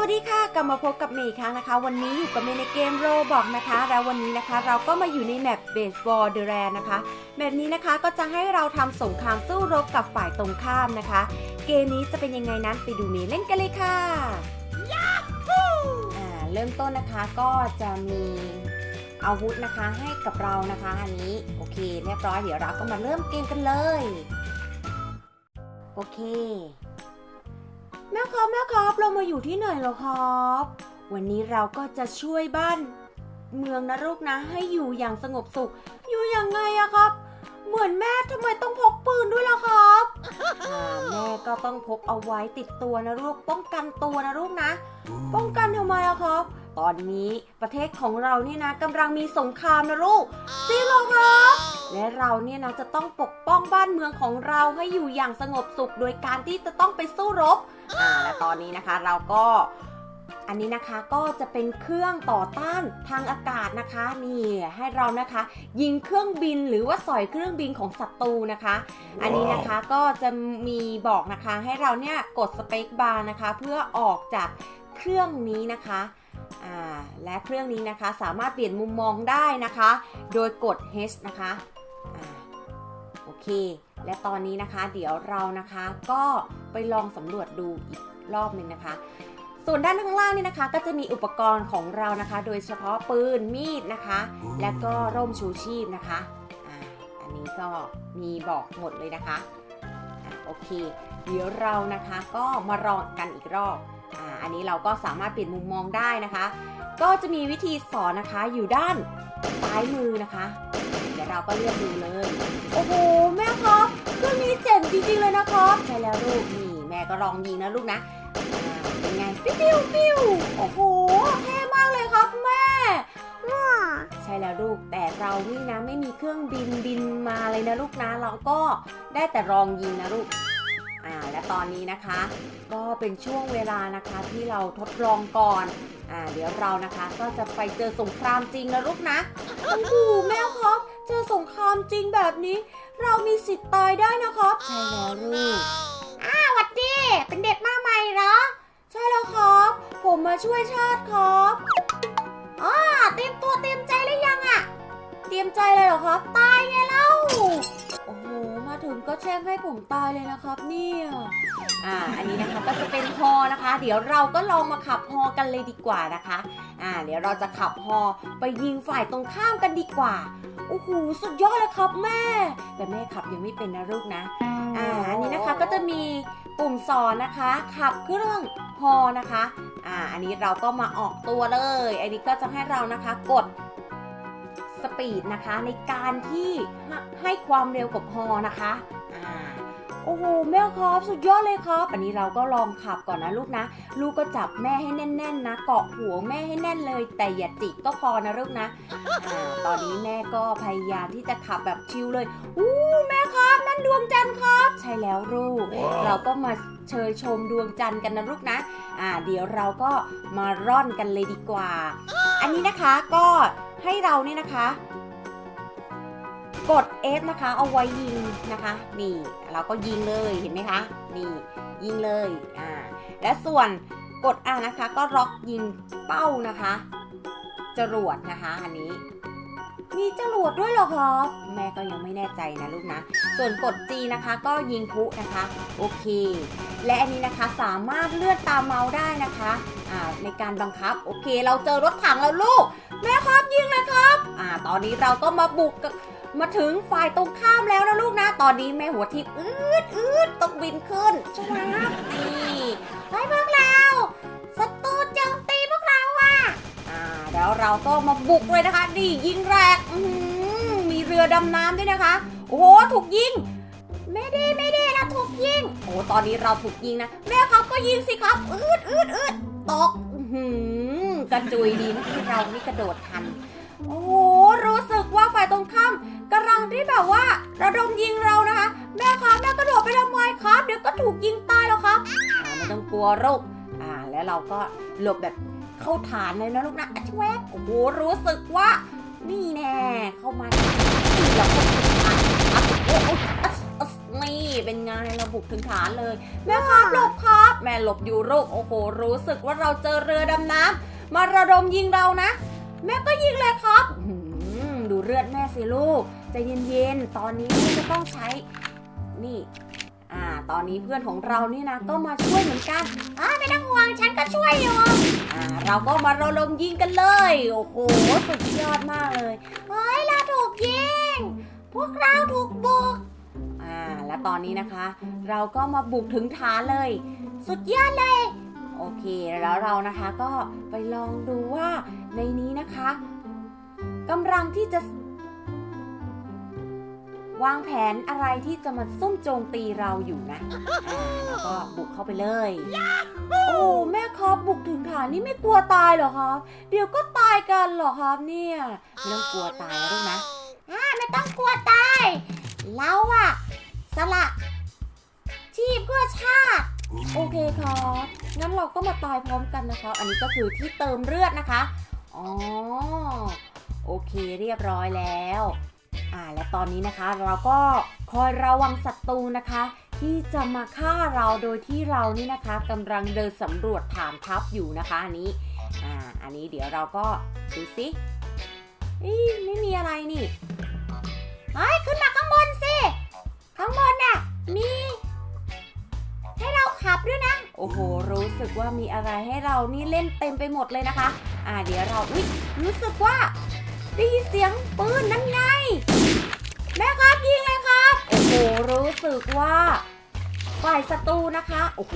วัสดีค่ะกลับมาพบกับเมย์อีกครั้งนะคะ วันนี้อยู่กับเมย์ในเกมโรบอกนะคะ แล้ววันนี้นะคะ เราก็มาอยู่ในแมปเบสบอลเดอะแรนะคะแบบนี้นะคะก็จะให้เราทำสงครามสู้รบกับฝ่ายตรงข้ามนะคะ เกมนี้จะเป็นยังไงนั้นไปดูเมย์เล่นกันเลยค่ะอ่าเริ่มต้นนะคะก็จะมีอาวุธนะคะให้กับเรานะคะอันนี้โอเคเรียบร้อยเดี๋ยวเราก็มาเริ่มเกมกันเลย โอเค แม่ครับแม่ครับเรามาอยู่ที่ไหนเหรอครับ วันนี้เราก็จะช่วยบ้าน เมืองนะลูกนะ ให้อยู่อย่างสงบสุข อยู่อย่างไงอะครับ เหมือนแม่ทำไมต้องพกปืนด้วยล่ะครับอ่าแม่ก็ต้องพกเอาไว้ติดตัวนะลูกป้องกันตัวนะลูกนะ ป้องกันทำไมอะครับ ตอนนี้ประเทศของเราเนี่ยนะกำลังมีสงครามนะลูกจริงเหรอครับและเราเนี่ยนะจะต้องปกป้องบ้านเมืองของเราให้อยู่อย่างสงบสุข โดยการที่จะต้องไปสู้รบอ่าและตอนนี้นะคะเราก็อันนี้นะคะก็จะเป็นเครื่องต่อต้านทางอากาศนะคะนี่ให้เรานะคะ ยิงเครื่องบินหรือว่าสอยเครื่องบินของศัตรูนะคะ อันนี้นะคะก็จะมีบอกนะคะให้เราเนี่ยกดสเปคบาร์นะคะ เพื่อออกจากเครื่องนี้นะคะอ่า และเครื่องนี้นะคะสามารถเปลี่ยนมุมมองได้นะคะ โดยกด H นะคะอโอเค และตอนนี้นะคะเดี๋ยวเรานะคะก็ไปลองสำรวจดูอีกรอบหนึ่งนะคะ ส่วนด้านข้างล่างนี่นะคะ ก็จะมีอุปกรณ์ของเรานะคะ โดยเฉพาะปืนมีดนะคะ และก็ร่มชูชีพนะคะออันนี้ก็มีบอกหมดเลยนะคะอะโอเค เดี๋ยวเรานะคะก็มาลองกันอีกรอบ อ่าอันนี้เราก็สามารถเปลี่ยนมุมมองได้นะคะ ก็จะมีวิธีสอนนะคะอยู่ด้านซ้ายมือนะคะ เดี๋ยวเราก็เลือกดูเลย โอ้โหแม่ครับเครื่องนี้เจ๋งจริงๆเลยนะครับใช่แล้วลูกนี่แม่ก็ลองยิงนะลูกนะเป็นไงปิ้วปิ้วปิ้วโอ้โหเท่มากเลยครับแม่ใช่แล้วลูกแต่เรานี่นะไม่มีเครื่องบินบินมาเลยนะลูกนะเราก็ได้แต่ลองยิงนะลูก อ่าและตอนนี้นะคะก็เป็นช่วงเวลานะคะที่เราทดลองก่อนอ่าเดี๋ยวเรานะคะก็จะไปเจอสงครามจริงนะลูกนะโอ้โหแม่ครับเจอสงครามจริงแบบนี้ เรามีสิทธิ์ตายได้นะครับใช่แล้วลูกอ้าววัดดีเป็นเด็กมาใหม่เหรอ ใช่แล้วครับ ผมมาช่วยชาติครับ ช่งให้ผมตายเลยนะครับเนี่ยอ่าอันนี้นะคะก็จะเป็นฮอนะคะ เดี๋ยวเราก็ลองมาขับฮอกันเลยดีกว่านะคะอ่าเดี๋ยวเราจะขับฮอไปยิงฝ่ายตรงข้ามกันดีกว่าโอ้โหสุดยอดเลยครับแม่ แต่แม่ขับยังไม่เป็นนะลูกนะอ่าอันนี้นะคะก็จะมีปุ่มสอนนะคะ ขับเครื่องฮอนะคะอ่าอันนี้เราก็มาออกตัวเลย อันนี้ก็จะให้เรานะคะกดสปีดนะคะในการที่ให้ความเร็วกับฮอนะคะ โอ้โหแม่ครับสุดยอดเลยครับ อันนี้เราก็ลองขับก่อนนะลูกนะ ลูกก็จับแม่ให้แน่น ๆ นะ เกาะหัวแม่ให้แน่นเลย แต่อย่าจิกก็พอนะลูกนะอ่าตอนนี้แม่ก็พยายามที่จะขับแบบชิลเลยอู้แม่ครับนั่นดวงจันทร์ครับ ใช่แล้วลูก เราก็มาเชยชมดวงจันทร์กันนะลูกนะอ่าเดี๋ยวเราก็มาร่อนกันเลยดีกว่า อันนี้นะคะก็ให้เราเนี่ยนะคะ กด F นะคะเอาไว้ยิงนะคะ นี่เราก็ยิงเลยเห็นไหมคะนี่ยิงเลยอ่าและส่วนกด R นะคะ ก็ล็อกยิงเป้านะคะ จรวดนะคะอันนี้ มีจรวดด้วยเหรอครับแม่ก็ยังไม่แน่ใจนะลูกนะ ส่วนกด G นะคะก็ยิงพุนะคะ โอเค และอันนี้นะคะสามารถเลื่อนตามเมาส์ได้นะคะอ่าในการบังคับ โอเค เราเจอรถถังแล้วลูก แม่ครับยิงเลยครับอ่าตอนนี้เราก็มาบุกกับ มาถึงฝ่ายตรงข้ามแล้วนะลูกนะ ตอนนี้แม่หัวทิพย์อืดอืดต้องบินขึ้นชวาบนี่ให้พวกเราศัตรูโจมตีพวกเราอะอ่าแล้วเราก็มาบุกเลยนะคะนี่ยิงแรกอื้อหือมีเรือดำน้ำด้วยนะคะ โอ้โหถูกยิงไม่ได้ไม่ได้เราถูกยิง โอ้ตอนนี้เราถูกยิงนะแม่ครับก็ยิงสิครับอืดอืดอืดตกอื้อหือกระจุยดีนะที่เรานี่กระโดดทันโอ้โห รู้สึกว่าฝ่ายตรงข้ามกำลังที่แบบว่าระดมยิงเรานะคะ แม่ครับแม่กระโดดไปทำไมครับ เดี๋ยวก็ถูกยิงตายแล้วครับอ่าไม่ต้องกลัวโรคอ่าแล้วเราก็หลบแบบเข้าฐานเลยนะลูกนะอะชแวบโอ้โหรู้สึกว่า นี่แน่เข้ามานี่เราก็ถูกฐานครับโอ้โหอัสอัสนี่เป็นไงให้เราบุกถึงฐานเลย แม่ครับหลบครับ แม่หลบอยู่ลูกโอ้โหรู้สึกว่าเราเจอเรือดำน้ำมาระดมยิงเรานะ แม่ก็ยิงเลยครับอื้อหือดู เลือดแม่สิลูกใจเย็นๆ ตอนนี้แม่จะต้องใช้ นี่อ่าตอนนี้เพื่อนของเรานี่นะก็มาช่วยเหมือนกันอ่าไม่ต้องห่วงฉันก็ช่วยอยู่อ่าเราก็มาระดมยิงกันเลย โอ้โหสุดยอดมากเลย เฮ้ยเราถูกยิง พวกเราถูกบุกอ่าและตอนนี้นะคะ เราก็มาบุกถึงฐานเลย สุดยอดเลย โอเคแล้วเรานะคะก็ไปลองดูว่าในนี้นะคะกำลังที่จะ วางแผนอะไรที่จะมาซุ่มโจมตีเราอยู่นะอ่าแล้วก็บุกเข้าไปเลย โอ้แม่ครับบุกถึงฐานนี่ไม่กลัวตายเหรอครับ เดี๋ยวก็ตายกันเหรอครับเนี่ยไม่ต้องกลัวตายนะลูกนะอ่าไม่ต้องกลัวตายเราอะสละชีพเพื่อชาติ โอเคครับงั้นเราก็มาตายพร้อมกันนะคะ อันนี้ก็คือที่เติมเลือดนะคะ อ๋อ โอเคเรียบร้อยแล้ว อ่าและตอนนี้นะคะเราก็คอยระวังศัตรูนะคะ ที่จะมาฆ่าเราโดยที่เรานี่นะคะกำลังเดินสำรวจฐานทัพอยู่นะคะอันนี้อ่าอันนี้เดี๋ยวเราก็ดูสิอ้ยไม่มีอะไรนี่เฮ้ยขึ้นมาข้างบนสิข้างบนน่ะมีให้เราขับด้วยนะ โอ้โห รู้สึกว่ามีอะไรให้เรานี่เล่นเต็มไปหมดเลยนะคะ อ่าเดี๋ยวเราอุ๊ยรู้สึกว่า ได้ยินเสียงปืนนั่นไง แม่ครับยิงเลยครับ โอ้โห รู้สึกว่า ฝ่ายศัตรูนะคะ โอ้โห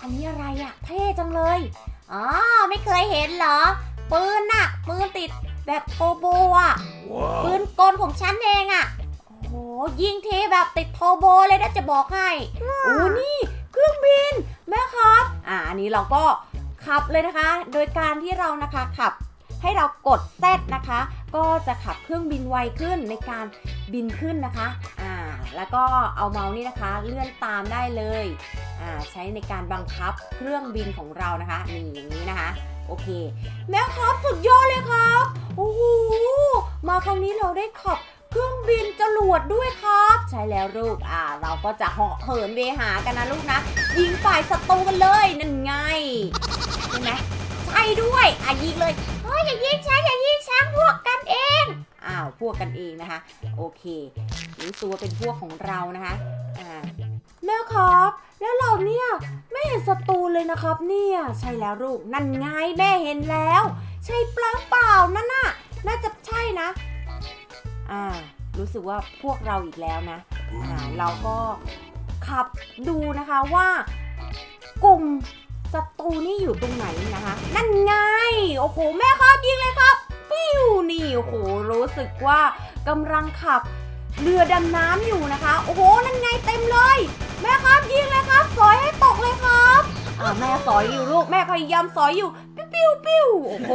อันนี้อะไรอะเท่จังเลย อ๋อ ไม่เคยเห็นเหรอ ปืนน่ะ ปืนติดแบบโทโบอะปืนกลของฉันเองอะโอ้โห ยิงทีแบบติดโทโบเลยนะจะบอกให้โอ้นี่เครื่องบิน แม่ครับ อ่าอันนี้เราก็ขับเลยนะคะ โดยการที่เรานะคะขับ ให้เรากดแซดนะคะ ก็จะขับเครื่องบินไวขึ้นในการบินขึ้นนะคะอ่าแล้วก็เอาเมาส์นี่นะคะ เลื่อนตามได้เลยอ่าใช้ในการบังคับเครื่องบินของเรานะคะนี่อย่างนี้นะคะโอเค แม่ครับสุดยอดเลยครับโอ้โหมาครั้งนี้เราได้ขับเครื่องบินจรวดด้วยครับ ใช่แล้วลูกอ่า เราก็จะเหาะเหินเวหากันนะลูกนะยิงฝ่ายศัตรูกันเลยนั่นไงใช่ไหมใช่ด้วยอะยิงเลย ฮ้ยอย่ายิงฉันอย่ายิงฉันพวกกันเอง อ้าวพวกกันเองนะคะ โอเครู้ตัวเป็นพวกของเรานะคะอ่าแม่ครับ แล้วเราเนี่ยไม่เห็นศัตรูเลยนะครับเนี่ยใช่แล้วลูกนั่นไงแม่เห็นแล้ว ใช่เปล่าเปล่านั่นน่ะน่าจะใช่นะอ่ารู้สึกว่าพวกเราอีกแล้วนะอ่าเราก็ขับดูนะคะว่ากลุ่ม ศัตรูนี่อยู่ตรงไหนนะคะ นั่นไง โอ้โห แม่ครับยิงเลยครับ ปิ้วนี่ โอ้โห รู้สึกว่ากำลังขับเรือดำน้ำอยู่นะคะ โอ้โห นั่นไงเต็มเลย แม่ครับยิงเลยครับ สอยให้ตกเลยครับอ่าแม่สอยอยู่ลูก แม่พยายามสอยอยู่ ปิ้วปิ้วปิ้วโอ้โห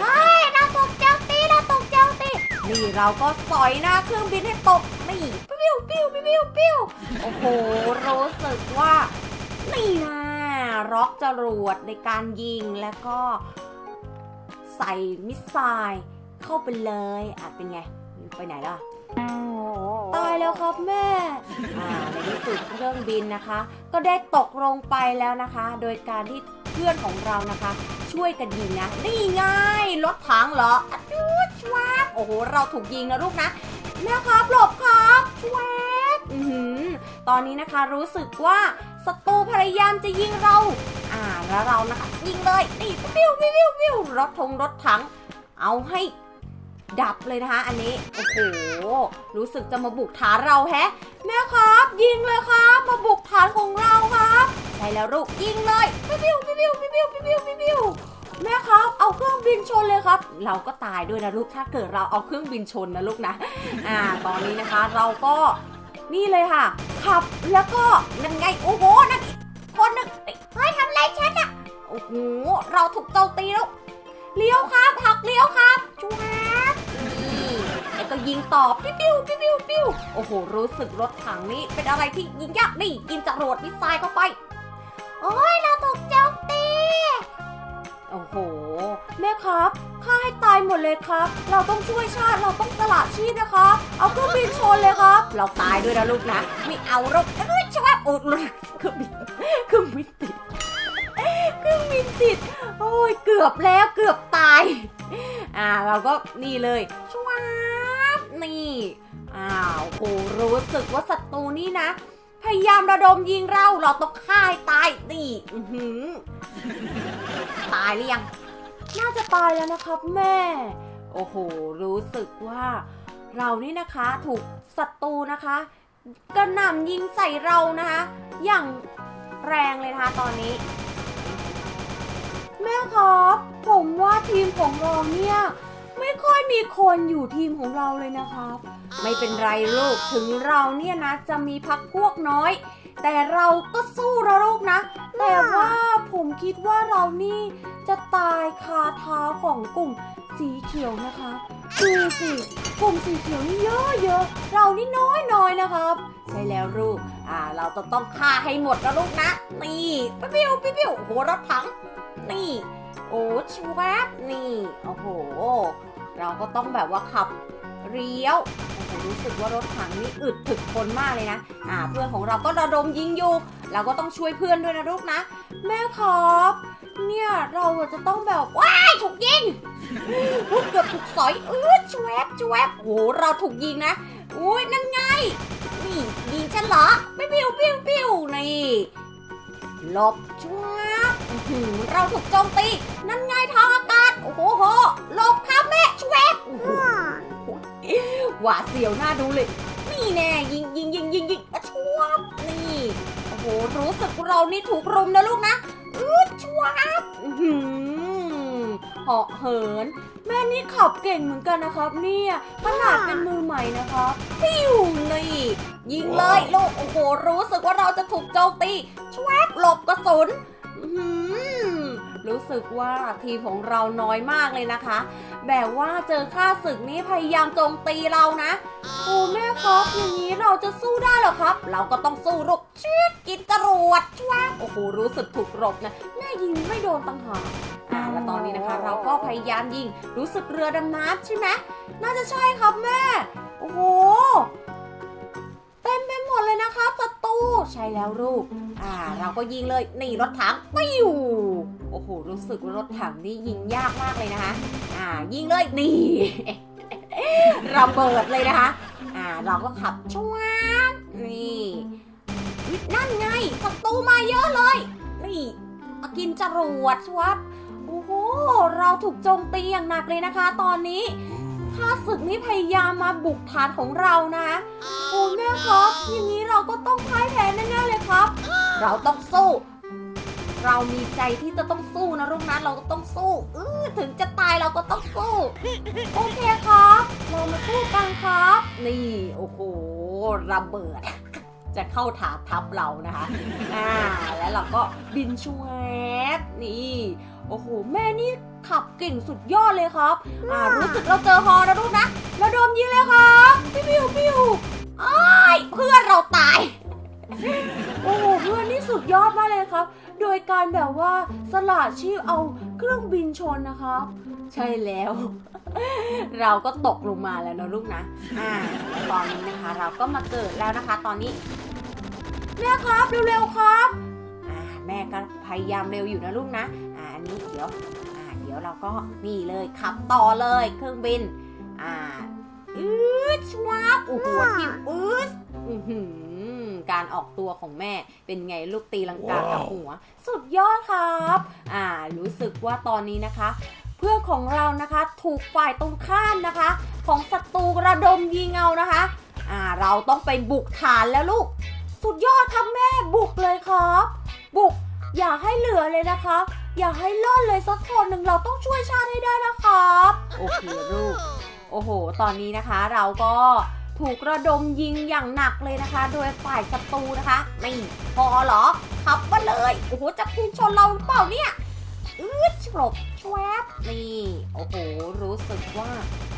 เฮ้ยเราตกเจ้าตีเราตกเจ้าตีนี่เราก็สอยหน้าเครื่องบินให้ตกนี่ปิ้วปิ้วปิ้วปิ้วปิ้วโอ้โห รู้สึกว่า นี่นะ ร็อกจรวดในการยิงแล้วก็ใส่มิสไซล์เข้าไปเลยอะเป็นไงไปไหนล่ะตายแล้วครับแม่อ่าในที่สุดเครื่องบินนะคะ ก็ได้ตกลงไปแล้วนะคะ โดยการที่เพื่อนของเรานะคะ ช่วยกันยิงนะนี่ไงรถถังเหรออะดูชวบโอ้โหเราถูกยิงนะลูกนะแม่ครับหลบครับชวบอือหือตอนนี้นะคะรู้สึกว่า ศัตรูพยายามจะยิงเรา อ่าแล้วเรานะคะยิงเลยนี่ปิ้วปิ้วปิ้วปิ้วรถทงรถถัง เอาให้ดับเลยนะคะอันนี้ โอ้โห รู้สึกจะมาบุกฐานเราแฮะ แม่ครับ ยิงเลยครับ มาบุกฐานของเราครับใช่แล้วลูกยิงเลยปิ้วปิ้วปิ้วปิ้วปิ้วปิ้วปิ้ววิวแม่ครับ เอาเครื่องบินชนเลยครับ เราก็ตายด้วยนะลูกถ้าเกิดเราเอาเครื่องบินชนนะลูกนะ อ่า ตอนนี้นะคะเราก็ นี่เลยค่ะ ขับแล้วก็นั่นไงโอ้โหนั่นอีกคนหนึงเฮ้ยทำไรฉันอะโอ้โหเราถูกโจมตีแล้วเลี้ยวครับหักเลี้ยวครับจูแฮบนี่แล้วก็ยิงต่อปิ้วปิ้วปิ้วปิ้วปิ้วโอ้โหรู้สึกรถถังนี้เป็นอะไรที่ยิงยากนี่ยิงจรวดมิสไซล์เข้าไปโอ้ยเราถูกโจมตีโอ้โหแม่ครับ ฆ่าให้ตายหมดเลยครับ เราต้องช่วยชาติ เราต้องสละชีพนะครับเอาเครื่องบินชนเลยครับ เราตายด้วยนะลูกนะ ไม่เอาหรอกเอ้ยชอบโอ้ยเครื่องบินเครื่องบินติดเครื่องบินติด โอ้ย เกือบแล้ว เกือบตาย อ่า เราก็นี่เลยชวาบนี่อ้าวโหรู้สึกว่าศัตรูนี่นะ พยายามระดมยิงเรา เราต้องฆ่าให้ตายนี่อือหือตายหรือยัง น่าจะตายแล้วนะครับแม่ โอ้โห รู้สึกว่าเรานี่นะคะถูกศัตรูนะคะกระหน่ำยิงใส่เรานะคะ อย่างแรงเลยนะคะตอนนี้ แม่ครับ ผมว่าทีมของเราเนี่ยไม่ค่อยมีคนอยู่ทีมของเราเลยนะครับ ไม่เป็นไรลูกถึงเราเนี่ยนะจะมีพักพวกน้อย แต่เราก็สู้นะลูกนะ แต่ว่าผมคิดว่าเรานี่จะตายคาเท้าของกลุ่มสีเขียวนะคะดูสิกลุ่มสีเขียวนี่เยอะเยอะเรานี่น้อยน้อยนะครับ ใช่แล้วลูกอ่า เราต้องต้องฆ่าให้หมดนะลูกนะนี่ปิ้วปิ้วปิ้วโอ้โหรถถังนี่ โอ้ชวบนี่โอ้โห เราก็ต้องแบบว่าขับเลี้ยว รู้สึกว่ารถถังนี่อึดถึกทนมากเลยนะ อ่า เพื่อนของเราก็ระดมยิงอยู่ เราก็ต้องช่วยเพื่อนด้วยนะลูกนะ แม่ครับ เนี่ยเราจะต้องแบบว้ายถูกยิงเกือบถูกสอยเออชวบชวบโอ้โหเราถูกยิงนะอุ้ยนั่นไง นี่ยิงฉันเหรอไม่ปิ้วปิ้วปิ้วนี่หลบชวบอื้อหือเราถูกโจมตี นั่นไงทางอากาศ โอ้โห หวาดเสียวหน้าดูเลย นี่แน่ยิงยิงยิงยิงยิงอะชวบนี่โอ้โหรู้สึกเรานี่ถูกรุมนะลูกนะอืชวบหือเหาะเหิน แม่นี่ขับเก่งเหมือนกันนะครับ เนี่ยขนาดเป็นมือใหม่นะครับปิ้วนี่ยิงเลยลูกโอ้โหรู้สึกว่าเราจะถูกโจมตีชวบหลบกระสุนอื้อหือ รู้สึกว่าทีมของเราน้อยมากเลยนะคะ แบบว่าเจอข้าศึกนี้พยายามโจมตีเรานะโอ้แม่ครับอย่างนี้เราจะสู้ได้หรอครับ เราก็ต้องสู้รบชีดกินจรวดช่วบโอ้โหรู้สึกถูกรบนะแม่ยิงไม่โดนตังหากอ่าแล้วตอนนี้นะคะ เราก็พยายามยิงรู้สึกเรือดำน้ำใช่ไหมน่าจะใช่ครับแม่ โอ้โหเต็มไปหมดเลยนะครับศั ตรูใช่แล้วลูก อ่า เราก็ยิงเลยนี่รถถังปิ้วโอ้โหรู้สึกว่ารถถังนี่ยิงยากมากเลยนะคะ อ่า ยิงเลยนี่ระเบิดเลยนะคะ อ่า เราก็ขับชวบนี่นั่นไงศัตรูมาเยอะเลย นี่กินจรวดชวับโอ้โหเราถูกโจมตีอย่างหนักเลยนะคะ ตอนนี้ ข้าศึกนี่พยายามมาบุกฐานของเรานะโอ้แม่ครับ อย่างนี้เราก็ต้องพ่ายแพ้แน่ๆเลยครับ เราต้องสู้ เรามีใจที่จะต้องสู้นะลูกนะเราก็ต้องสู้เออถึงจะตายเราก็ต้องสู้โอเคครับเรามาสู้กันครับ นี่โอ้โหระเบิด จะเข้าถาทับเรานะคะอ่าแล้วเราก็บินชวบนี่ โอ้โหแม่นี่ ขับเก่งสุดยอดเลยครับ อ่ารู้สึกเราเจอฮอนะลูกนะเราโดมยิงเลยครับปิ้วปิ้วปิ้วอ้ายเพื่อนเราตาย โอ้โหเพื่อนนี่สุดยอดมากเลยครับ โดยการแบบว่าสละชีพเอาเครื่องบินชนนะครับ ใช่แล้ว เราก็ตกลงมาแล้วนะลูกนะอ่าตอนนี้นะคะ เราก็มาเกิดแล้วนะคะ ตอนนี้แม่ครับเร็วๆครับ อ่าแม่ก็พยายามเร็วอยู่นะลูกนะ อ่าอันนี้เดี๋ยวอ่าเดี๋ยวเราก็นี่เลยขับต่อเลยเครื่องบิน อ่าอืดชวาบโอ้โหทิวอืดอื้อหือการออกตัวของแม่เป็นไงลูกตีลังกากับหัว สุดยอดครับ อ่า รู้สึกว่าตอนนี้นะคะ เพื่อนของเรานะคะถูกฝ่ายตรงข้ามนะคะ ของศัตรูระดมยิงเอานะคะ อ่า เราต้องไปบุกฐานแล้วลูก สุดยอดครับแม่บุกเลยครับ บุกอย่าให้เหลือเลยนะคะ อย่าให้รอดเลยสักคนหนึ่งเราต้องช่วยชาติให้ได้นะครับ โอเคลูก โอ้โห ตอนนี้นะคะเราก็ถูกระดมยิงอย่างหนักเลยนะคะ โดยฝ่ายศัตรูนะคะนี่พอเหรอขับมาเลย โอ้โห จะพุ่งชนเราหรือเปล่าเนี่ยอืดฉลบชวบนี่ โอ้โห รู้สึกว่า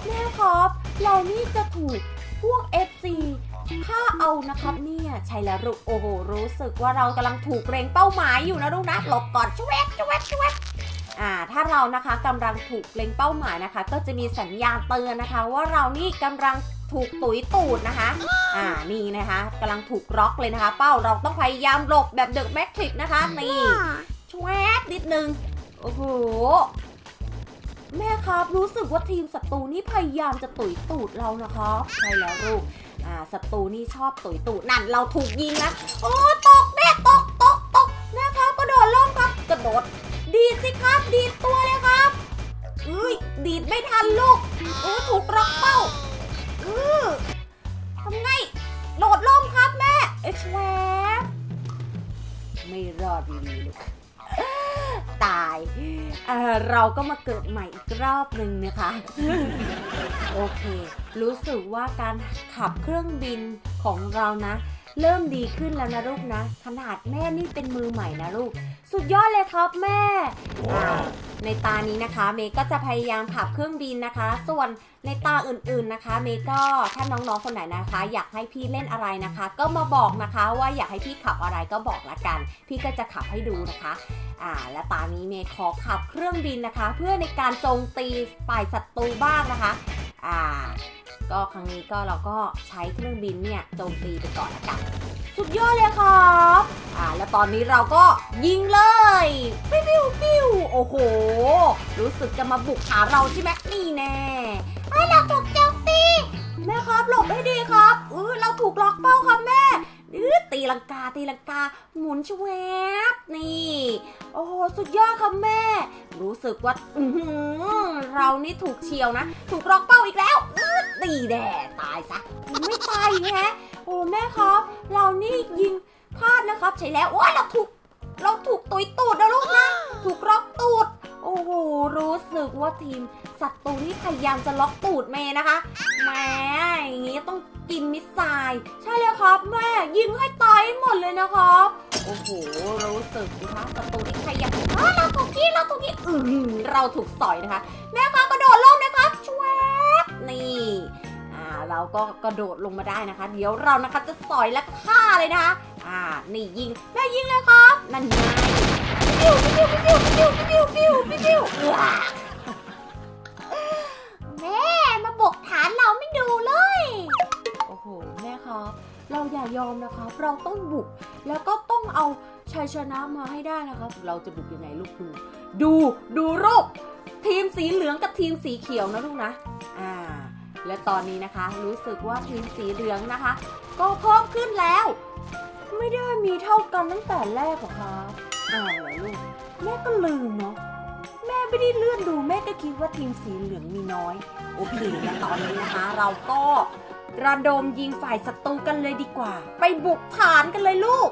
แม่ครับ เรานี่จะถูกพวก FC ฆ่าเอานะครับเนี่ยใช่แล้วลูกโอ้โหรู้สึกว่าเรากำลังถูกเล็งเป้าหมายอยู่นะลูกนะหลบก่อนชวบชวบชวบอ่าถ้าเรานะคะกำลังถูกเล็งเป้าหมายนะคะ ก็จะมีสัญญาณเตือนนะคะ ว่าเรานี่กำลังถูกตุ๋ยตูดนะคะ อ่านี่นะคะกำลังถูกล็อกเลยนะคะ เป้าเราต้องพยายามหลบแบบเดอะแมทริกนะคะนี่ชวบนิดนึงโอ้โหแม่ครับรู้สึกว่าทีมศัตรูนี่พยายามจะตุ๋ยตูดเรานะครับใช่แล้วลูก อ่าศัตรูนี่ชอบตุยตูดนั่นเราถูกยิงนะโอ้ตกแม่ตกตกตกแม่ครับกระโดดล่มครับกระโดด ดีดสิครับ ดีดตัวเลยครับเอ้ยดีดไม่ทันลูกโอ้ถูกร็อกเป้าเออทำไงโดดล่มครับแม่เอ็กซ์แวบไม่รอดดีๆลูก ตายเเราก็มาเกิดใหม่อีกรอบหนึ่งนะคะ โอเค รู้สึกว่าการขับเครื่องบินของเรานะ เริ่มดีขึ้นแล้วนะลูกนะ ขนาดแม่นี่เป็นมือใหม่นะลูก สุดยอดเลยครับแม่อ่าในตานี้นะคะ เมย์ก็จะพยายามขับเครื่องบินนะคะ ส่วนในตาอื่นๆนะคะ เมย์ก็ถ้าน้องๆคนไหนนะคะ อยากให้พี่เล่นอะไรนะคะ ก็มาบอกนะคะว่าอยากให้พี่ขับอะไรก็บอกละกัน พี่ก็จะขับให้ดูนะคะอ่าและตานี้เมย์ขอขับเครื่องบินนะคะ เพื่อในการโจมตีฝ่ายศัตรูบ้างนะคะ อ่า ก็ครั้งนี้ก็เราก็ใช้เครื่องบินเนี่ยโจมตีไปก่อนละกันสุดยอดเลยครับอ่าแล้วตอนนี้เราก็ยิงเลยปิ้วปิ้วปิ้วโอ้โห รู้สึกจะมาบุกหาเราใช่ไหมนี่แน่ไอ้เราถูกโจมตีแม่ครับหลบให้ดีครับเออเราถูกล็อกเป้าครับแม่ ตีลังกาตีลังกา หมุนชวบนี่ โอ้โหสุดยอดครับแม่ รู้สึกว่าอืเรานี่ถูกเฉียวนะ ถูกล็อกเป้าอีกแล้วตีแด่ตายซะไม่ตายอีกแฮะโอ้แม่ครับ เรานี่ยิงพลาดนะครับ ใช่แล้วโอ้ยเราถูกเราถูกตุยตูดนะลูกนะ ถูกล็อกตูด โอ้โห รู้สึกว่าทีมศัตรูนี่พยายามจะล็อกตูดเมย์นะคะแหม่อย่างงี้ต้องกินมิสไซล์ใช่แล้วครับแม่ยิงให้ตายหมดเลยนะครับ โอ้โห รู้สึกนะคะศัตรูนี่พยายามเอ้ยเราถูกยิงเราถูกยิงอือหือเราถูกสอยนะคะ แม่คะกระโดดลงนะครับชวบนี่อ่าเราก็กระโดดลงมาได้นะคะ เดี๋ยวเรานะคะจะสอยและฆ่าเลยนะคะอ่านี่ยิงแม่ยิงเลยครับนั่นไงปิ้วปิ้วปิ้วปิ้วปิ้วปิ้วปิ้ว ปิ้วปิ้วแม่มาบกฐานเราไม่ดูเลย โอ้โหแม่ครับ เราอย่ายอมนะครับ เราต้องบุก แล้วก็ต้องเอาชัยชนะมาให้ได้นะครับ เราจะบุกยังไงลูกดู ดูดูรูปทีมสีเหลืองกับทีมสีเขียวนะลูกนะ อ่า และตอนนี้นะคะ รู้สึกว่าทีมสีเหลืองนะคะ ก็เพิ่มขึ้นแล้ว ไม่ได้มีเท่ากันตั้งแต่แรกหรอครับอ้าวเหรอลูกแม่ก็ลืมเนาะ แม่ไม่ได้เลื่อนดูแม่ก็คิดว่าทีมสีเหลืองมีน้อย โอเคและตอนนี้นะคะ เราก็ ระดมยิงฝ่ายศัตรูกันเลยดีกว่า ไปบุกฐานกันเลยลูก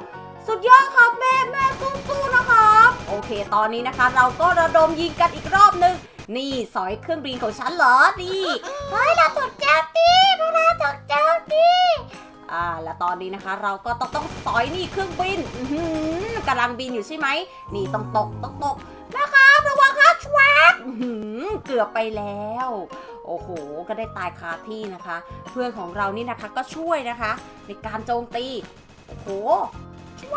สุดยอดครับแม่แม่สู้ๆนะครับ โอเค ตอนนี้นะคะ เราก็ระดมยิงกันอีกรอบหนึ่งนี่สอยเครื่องบินของฉันเหรอนี่เฮ้ยเราถูกเจ้าตีพวกเราถูกเจ้าตีอ่าและตอนนี้นะคะ เราก็ต้องต้องสอยนี่เครื่องบินกำลังบินอยู่ใช่ไหมนี่ต้องตกต้องตกนะครับ อื้อหือเกือบไปแล้ว โอ้โห ก็ได้ตายคาที่นะคะ เพื่อนของเรานี่นะคะก็ช่วยนะคะ ในการโจมตี โอ้โหชว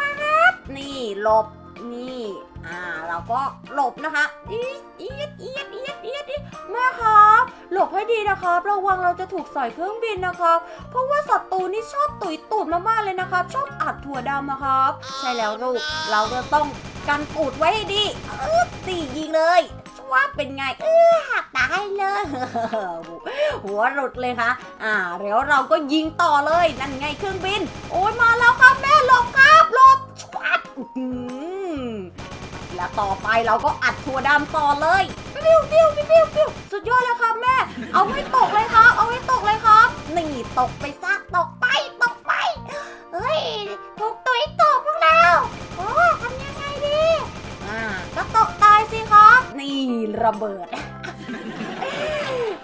บนี่หลบนี่อ่าเราก็หลบนะคะอีดอีดอีดอีดอีดอีดแม่ครับ หลบให้ดีนะครับ ระวังเราจะถูกสอยเครื่องบินนะครับ เพราะว่าศัตรูนี่ชอบตุยตูดมากๆเลยนะครับ ชอบอัดถั่วดำนะครับ ใช่แล้วลูก เราจะต้องกันตูดไว้ให้ดีเออตียิงเลย วบเป็นไง เออตายเลย หัวหลุดเลยค่ะ อ่าเดี๋ยวเราก็ยิงต่อเลย นั่นไงเครื่องบิน โอ้ยมาแล้วครับแม่หลบครับหลบชวัดอื้อหือและต่อไปเราก็อัดถั่วดำต่อเลยปิ้วปิ้วปิ้วปิ้วปิ้วสุดยอดเลยครับแม่ เอาให้ตกเลยครับ เอาให้ตกเลยครับ นี่ตกไปซะตก ระเบิด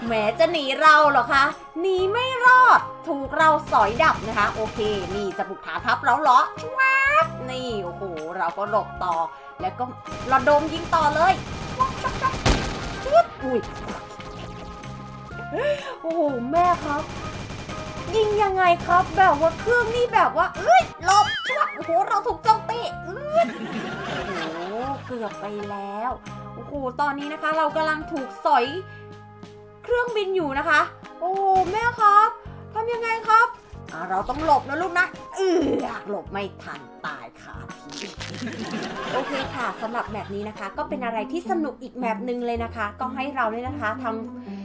แหมจะหนีเราเหรอคะ หนีไม่รอด ถูกเราสอยดับนะคะ โอเค นี่จะบุกฐานทัพเราเหรอชวับนี่ โอ้โห เราก็หลบต่อ แล้วก็ระดมยิงต่อเลยชุดอุ้ย โอ้โห แม่ครับยิงยังไงครับแบบว่าเครื่องนี่แบบว่า เอ้ยหลบชวับโอ้โหเราถูกโจมตีเอ้ยโอ้โหเกือบไปแล้ว อ้โหตอนนี้นะคะ เรากำลังถูกสอยเครื่องบินอยู่นะคะ โอ้โหแม่ครับทำยังไงครับเราต้องหลบนะลูกนะ เออหลบไม่ทันตายค่ะพีโอเคค่ะสำหรับแมปนี้นะคะ ก็เป็นอะไรที่สนุกอีกแมปหนึ่งเลยนะคะ ก็ให้เราเนี่ยนะคะทำ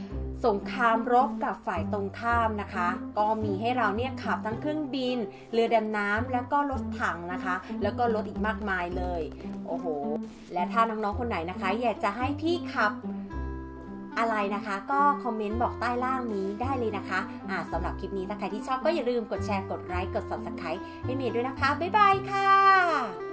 สงครามรบกับฝ่ายตรงข้ามนะคะ ก็มีให้เราเนี่ยขับทั้งเครื่องบิน เรือดำน้ำแล้วก็รถถังนะคะ แล้วก็รถอีกมากมายเลย โอ้โห และถ้าน้องๆคนไหนนะคะ อยากจะให้พี่ขับอะไรนะคะก็คอมเมนต์บอกใต้ล่างนี้ได้เลยนะคะอ่าสำหรับคลิปนี้ถ้าใครที่ชอบก็อย่าลืมกดแชร์ กดไลค์ กด subscribe ให้เมย์ด้วยนะคะ บ๊ายบายค่ะ